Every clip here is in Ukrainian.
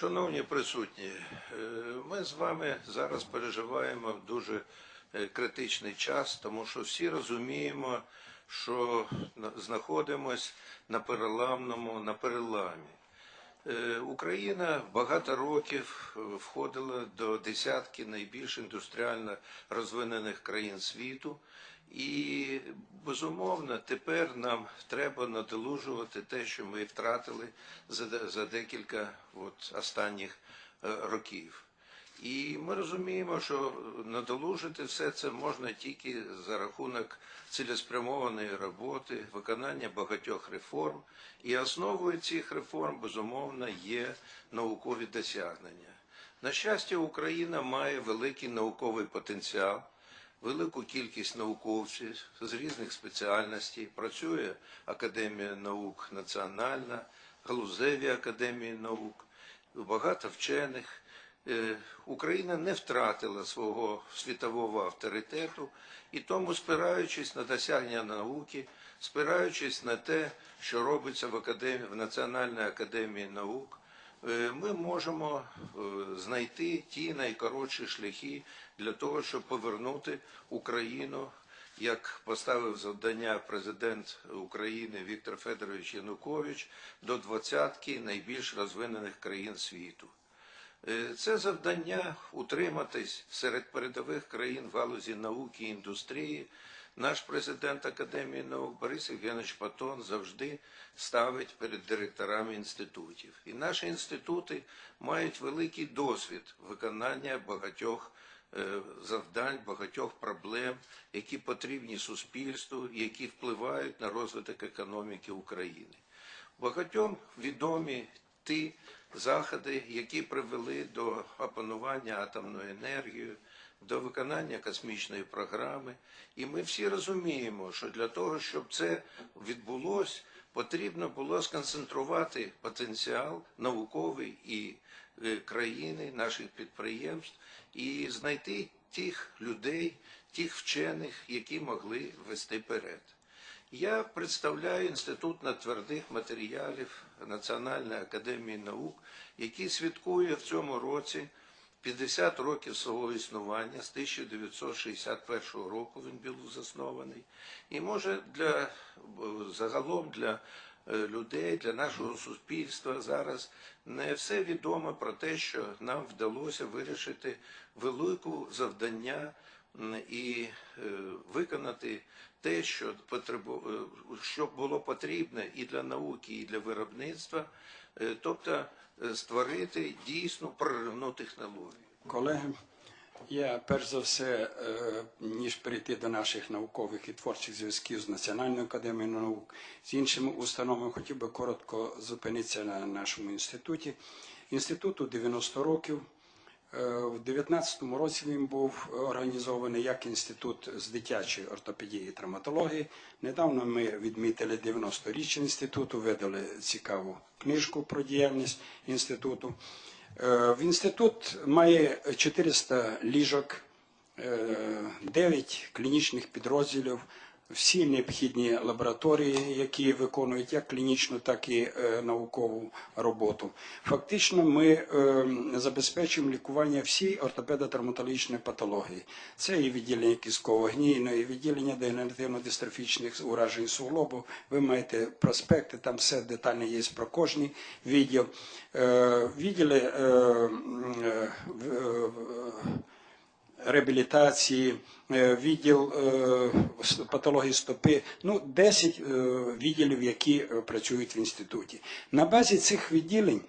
Шановні присутні, е, ми з вами зараз переживаємо дуже е, критичний час, тому що всі розуміємо, що на- знаходимось на переламному, на переламі. Е, Україна багато років входила до десятки найбільш індустріально розвинених країн світу, і безумовно тепер нам треба надолужувати те, що ми втратили за, за декілька от, останніх е, років. І ми розуміємо, що надолужити все це можна тільки за рахунок цілеспрямованої роботи, виконання багатьох реформ. І основою цих реформ, безумовно, є наукові досягнення. На щастя, Україна має великий науковий потенціал, велику кількість науковців з різних спеціальностей. Працює Академія наук національна, галузеві академії наук, багато вчених. Е, Україна не втратила свого світового авторитету, і тому, спираючись на досягнення науки, спираючись на те, що робиться в, академії, в Національній академії наук, ми можемо е, знайти ті найкоротші шляхи для того, щоб повернути Україну, як поставив завдання президент України Віктор Федорович Янукович, до двадцятки найбільш розвинених країн світу. Е, Це завдання утриматись серед передових країн в галузі науки і індустрії. Наш президент Академії наук Борис Євгенович Патон завжди ставить перед директорами інститутів. І наші інститути мають великий досвід виконання багатьох е, завдань, багатьох проблем, які потрібні суспільству, які впливають на розвиток економіки України. Багатьом відомі ті заходи, які привели до опанування атомною енергією, до виконання космічної програми. І ми всі розуміємо, що для того, щоб це відбулося, потрібно було сконцентрувати потенціал науковий і е, країни, наших підприємств, і знайти тих людей, тих вчених, які могли вести перед. Я представляю інститут надтвердих матеріалів Національної академії наук, який святкує в цьому році 50 років свого існування з 1961 року він був заснований. І може для загалом для е, людей, для нашого суспільства зараз не все відомо про те, що нам вдалося вирішити велику завдання і е, виконати те, що потребу, е, що було потрібне і для науки, і для виробництва, тобто е, створити дійсну проривну технологію. Колеги, я перш за все, е, ніж перейти до наших наукових і творчих зв'язків з Національною академією наук, з іншими установами, хотів би коротко зупинитися на нашому інституті. Інституту 90 років. Е, В 19-му році він був організований як інститут з дитячої ортопедії і травматології. Недавно ми відмітили 90-річчя інституту, видали цікаву книжку про діяльність інституту. Е, В інститут має 400 ліжок, 9 клінічних підрозділів, всі необхідні лабораторії, які виконують як клінічну, так і е, наукову роботу. Фактично, ми е, забезпечуємо лікування всій ортопедо-травматологічної патології. Це і відділення кістково-гнійної, і відділення дегенеративно-дистрофічних уражень суглобу. Ви маєте проспекти, там все детально є про кожний відділ. Е, Відділи реабілітації, е, відділ е, патології стопи, ну 10 е, відділів, які працюють в інституті. На базі цих відділень.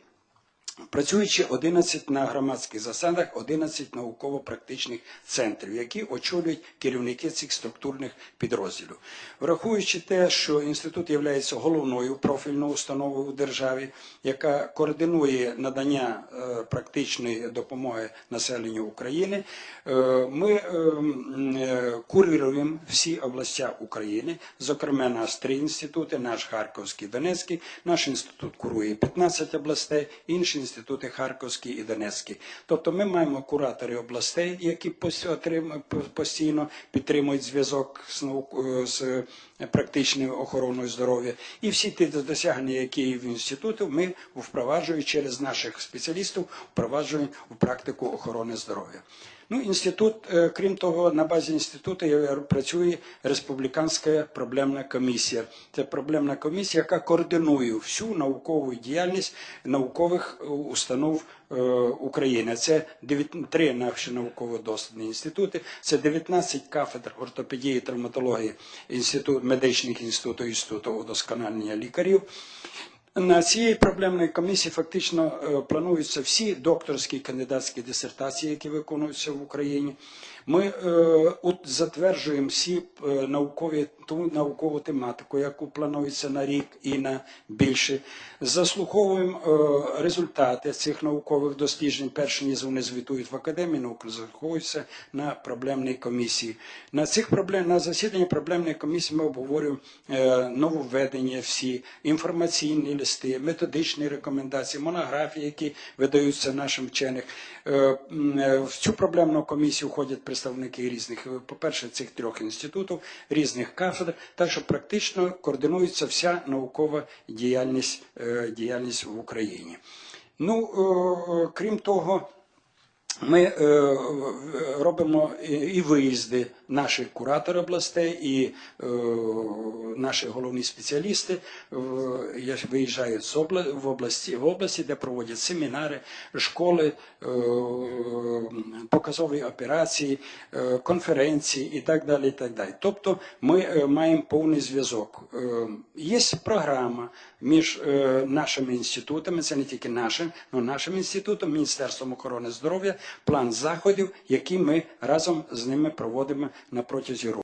Працюючи 11 на громадських засадах, 11 науково-практичних центрів, які очолюють керівники цих структурних підрозділів. Враховуючи те, що інститут є головною профільною установою у державі, яка координує надання е, практичної допомоги населенню України, е, ми е, курируємо всі областя України, зокрема наш три інститути, наш Харківський, Донецький, наш інститут курує 15 областей, інші інститути Харківські і Донецький. Тобто ми маємо куратори областей, які постійно підтримують зв'язок з, наук- з е, практичною охороною здоров'я. І всі ті досягнення, які в інституту, ми впроваджуємо через наших спеціалістів, впроваджуємо в практику охорони здоров'я. Ну, інститут, е, крім того, на базі інституту працює республіканська проблемна комісія. Це проблемна комісія, яка координує всю наукову діяльність наукових е, установ е, України. Це дев'ят- три наші науково-дослідні інститути, це 19 кафедр ортопедії травматології інститут, медичних інститутів, інституту удосконалення лікарів. На цієї проблемної комісії фактично е, плануються всі докторські кандидатські дисертації, які виконуються в Україні. Ми е, от затверджуємо всі е, наукові ту наукову тематику, яку планується на рік і на більше. Заслуховуємо е, результати цих наукових досліджень, перш ніж вони звітують в академії наук, заслуховуються на проблемній комісії. На цих проблем на засіданні проблемної комісії ми обговорюємо е, нововведення, всі інформаційні листи, методичні рекомендації, монографії, які видаються нашим вчених. Е, е, В цю проблемну комісію входять представники різних, по-перше, цих трьох інститутів, різних кафедр, так що практично координується вся наукова діяльність, е, діяльність в Україні. Ну, крім того, ми е, робимо і- виїзди, наші куратори областей, і е, наші головні спеціалісти е, виїжджають з обла- в області, в області, де проводять семінари, школи, е, показові операції, конференції і так далі. І так далі. Тобто ми маємо повний зв'язок. Є програма між нашими інститутами, це не тільки нашим, але нашим інститутом, Міністерством охорони здоров'я, план заходів, які ми разом з ними проводимо на протязі року.